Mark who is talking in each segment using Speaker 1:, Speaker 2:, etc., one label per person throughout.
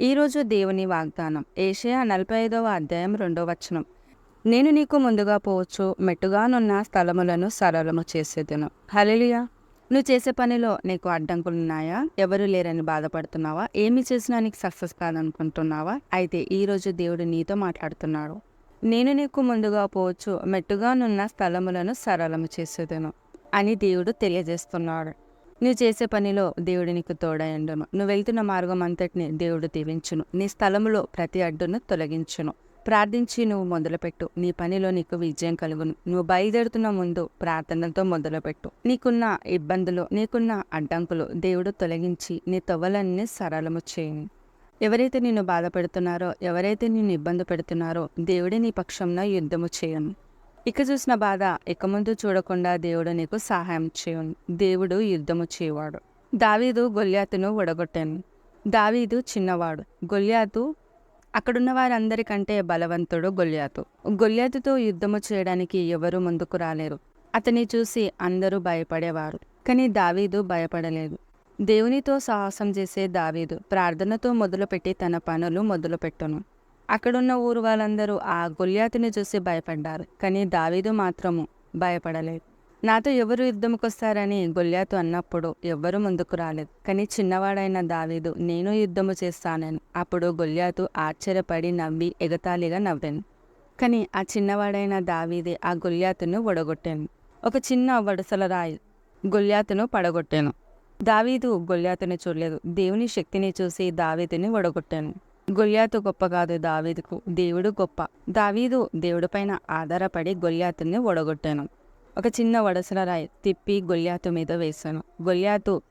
Speaker 1: ఈరోజు దేవుని వాగ్దానం. ఏషియా నలభై ఐదవ అధ్యాయం రెండవ వచనం. నేను నీకు ముందుగా పోవచ్చు మెట్టుగానున్న స్థలములను సరళము చేసేదను. హల్లెలూయా. నువ్వు చేసే పనిలో నీకు అడ్డంకులున్నాయా ఎవరు లేరని బాధపడుతున్నావా? ఏమి చేసినా నీకు సక్సెస్ కాదనుకుంటున్నావా? అయితే ఈరోజు దేవుడు నీతో మాట్లాడుతున్నాడు. నేను నీకు ముందుగా పోవచ్చు మెట్టుగానున్న స్థలములను సరళము చేసేదను అని దేవుడు తెలియజేస్తున్నాడు. నువ్వు చేసే పనిలో దేవుడు నీకు తోడయండును. నువ్వు వెళ్తున్న మార్గం అంతటిని దేవుడు దీవించును. నీ స్థలములో ప్రతి అడ్డును తొలగించును. ప్రార్థించి నువ్వు మొదలుపెట్టు. నీ పనిలో నీకు విజయం కలుగును. నువ్వు బయలుదేరుతున్న ముందు ప్రార్థనలతో మొదలుపెట్టు. నీకున్న ఇబ్బందులు నీకున్న అడ్డంకులు దేవుడు తొలగించి నీ తవ్వలన్నీ సరళము చేయను ఎవరైతే నిన్ను బాధపెడుతున్నారో ఎవరైతే నిన్ను ఇబ్బంది పెడుతున్నారో దేవుడే నీ పక్షంన యుద్ధము చేయను. ఇక చూసిన బాధ ఇక ముందు చూడకుండా దేవుడు నీకు సహాయం చేయు దేవుడు యుద్ధము చేయవాడు. దావీదు గొల్యాతును ఒడగొట్టాను. దావీదు చిన్నవాడు. గొల్యాతు అక్కడున్న వారందరికంటే బలవంతుడు గొల్యాతు. గొల్యాతుతో యుద్ధము చేయడానికి ఎవరు ముందుకు రాలేరు. అతన్ని చూసి అందరూ భయపడేవారు. కానీ దావీదు భయపడలేదు. దేవునితో సాహసం చేసే దావీదు ప్రార్థనతో మొదలుపెట్టి తన పనులు మొదలుపెట్టను. అక్కడున్న ఊరు వాళ్ళందరూ ఆ గొల్యాతుని చూసి భయపడ్డారు కానీ దావీదు మాత్రము భయపడలేదు. నాతో ఎవరు యుద్ధముకొస్తారని గొల్యాతు అన్నప్పుడు ఎవ్వరూ ముందుకు రాలేదు. కానీ చిన్నవాడైన దావీదు నేను యుద్ధము చేస్తానని. అప్పుడు గొల్యాతు ఆశ్చర్యపడి నవ్వి ఎగతాళిగా నవ్వాను. కానీ ఆ చిన్నవాడైన దావీదే ఆ గొల్యాతును ఒడగొట్టాను. ఒక చిన్న వడసల రాయి గొల్యాతును పడగొట్టాను. దావీదు గొల్యాతుని చూడలేదు. దేవుని శక్తిని చూసి దావీదుని ఒడగొట్టాను. గొలియాతు గొప్ప కాదు దావీదుకు. దేవుడు గొప్ప. దావీదు దేవుడిపైన ఆధారపడి గొలియాతుని ఒడగొట్టాను ఒక చిన్న వడసల రాయి తిప్పి గొలియాతు మీద వేశాను. గొలియాతు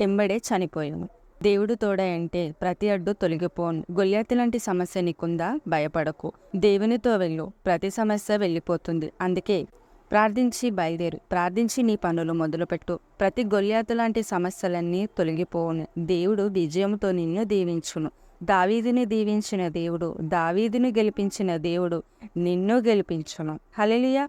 Speaker 1: ఎంబడే చనిపోయాను. దేవుడు తోడే అంటే ప్రతి అడ్డు తొలగిపోను. గొలియాతు లాంటి సమస్య నీకుందా? భయపడకు. దేవునితో వెళ్ళు. ప్రతి సమస్య వెళ్ళిపోతుంది. అందుకే ప్రార్థించి బయలుదేరు. ప్రార్థించి నీ పనులు మొదలుపెట్టు. ప్రతి గొలియాతు లాంటి సమస్యలన్నీ తొలగిపోను దేవుడు విజయంతో నిన్ను దీవించును. దావీదిని దీవించిన దేవుడు దావీదిని గెలిపించిన దేవుడు నిన్ను గెలిపించును. హలెలియా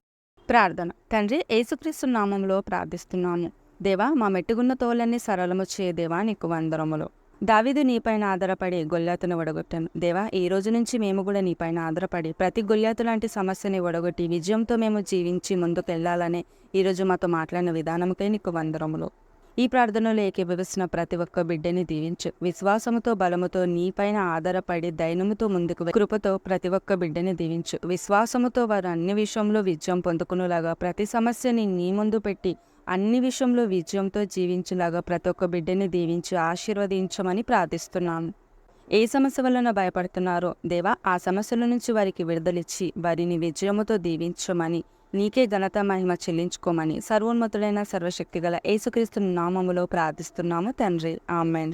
Speaker 1: ప్రార్థన. తండ్రి యేసుక్రీస్తు నామంలో ప్రార్థిస్తున్నాము. దేవా మా మెట్టుగున్న తోలన్నీ సరళము చే దేవా నీకు వందరములు. దావీదు నీపైన ఆధారపడి గొల్లాతును ఒడగొట్టాను. దేవా ఈ రోజు నుంచి మేము కూడా నీపైన ఆధారపడి ప్రతి గొల్లాతు లాంటి సమస్యని ఒడగొట్టి విజయంతో మేము జీవించి ముందుకు వెళ్ళాలని ఈరోజు మాతో మాట్లాడిన విధానముకై నీకు వందరములు. ఈ ప్రార్థనలో ఏకీభవిస్తున్న ప్రతి ఒక్క బిడ్డని దీవించు. విశ్వాసముతో బలముతో నీపైన ఆధారపడి దైనముతో ముందుకు కృపతో ప్రతి ఒక్క బిడ్డని దీవించు. విశ్వాసముతో వారు అన్ని విషయంలో విజయం పొందుకునేలాగా ప్రతి సమస్యని నీ ముందు పెట్టి అన్ని విషయంలో విజయంతో జీవించేలాగా ప్రతి ఒక్క బిడ్డని దీవించి ఆశీర్వదించమని ప్రార్థిస్తున్నాను ఏ సమస్య వలన భయపడుతున్నారో దేవా ఆ సమస్యల నుంచి వారికి విడుదలిచ్చి వారిని విజయముతో దీవించమని నీకే ఘనత మహిమ చెల్లించుకోమని సర్వోన్నతుడైన సర్వశక్తిగల యేసుక్రీస్తు నామములో ప్రార్థిస్తున్నాము తండ్రి. ఆమెన్.